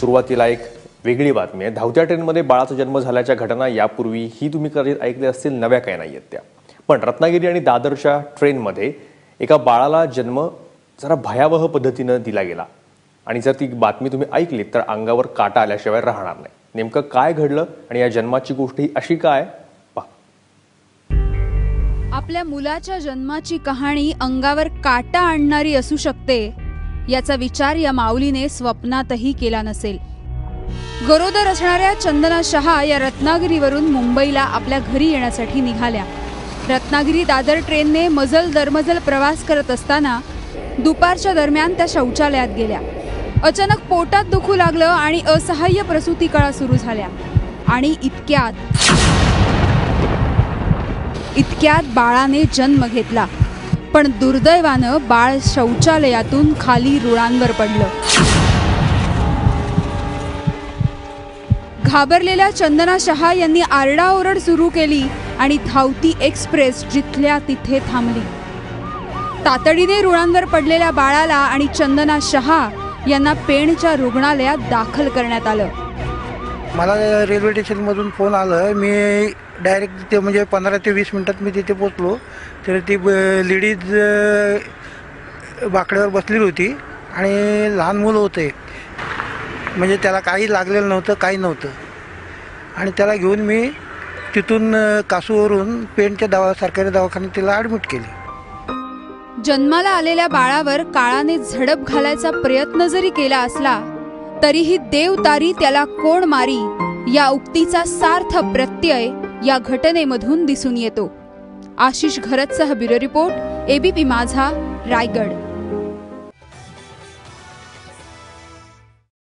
सुरुवातीला एक वेगळी बातमी आहे. धावत्या ट्रेनमध्ये बाळाचा जन्म झाल्याच्या घटना यापूर्वी ही तुम्ही कदाचित ऐकले असतील? नव्या काही नाही आहेत त्या. पण रत्नागिरी आणि दादरच्या ट्रेनमध्ये एका बाळाला जन्म जरा भयावह पद्धतीनं दिला गेला. आणि जर ती बातमी तुम्ही ऐकली तर अंगावर काटा आल्याशिवाय राहणार नाही. नेमकं काय घडलं आणि या जन्माची गोष्ट ही अशी काय? पहा. आपल्या मुलाच्या जन्माची कहाणी अंगावर काटा आणणारी असू शकते. याचा विचार या माऊलीने स्वप्नातही केला नसेल. गरोदर असणाऱ्या चंदना शहा या रत्नागिरीवरून मुंबईला आपल्या घरी येण्यासाठी निघाल्या. रत्नागिरी दादर ट्रेनने मजल दरमजल प्रवास करत असताना दुपारच्या दरम्यान त्या शौचालयात गेल्या. अचानक पोटात दुखू लागलं आणि असहाय्य प्रसूती कळा सुरू झाल्या. आणि इतक्यात इतक्यात बाळाने जन्म घेतला. पण दुर्दैवानं बाळ शौचालयातून खाली रुळांवर पडलं. घाबरलेल्या चंदना शहा यांनी आरडाओरड सुरू केली आणि धावती एक्सप्रेस जिथल्या तिथे थांबली. तातडीने रुळांवर पडलेल्या बाळाला आणि चंदना शहा यांना पेणच्या रुग्णालयात दाखल करण्यात आलं. मला रेल्वे स्टेशनमधून फोन आलं मी डायरेक्ट तिथे म्हणजे पंधरा ते वीस मिनटात मी तिथे पोचलो तर ती लेडीज बाकड्यावर बसलेली होती आणि लहान मुलं होते. म्हणजे त्याला काही लागलेलं नव्हतं काही नव्हतं. आणि त्याला घेऊन मी तिथून कासूवरून पेणच्या दवा सरकारी दवाखान्यात तिला ॲडमिट केली. जन्माला आलेल्या बाळावर काळाने झडप घालायचा प्रयत्न जरी केला असला तरीही देव तारी त्याला कोण मारी या उक्तीचा सार्थ प्रत्यय या घटनेमधून दिसून येतो. Ashish घरतसह bureau report ABP Majha Raigad.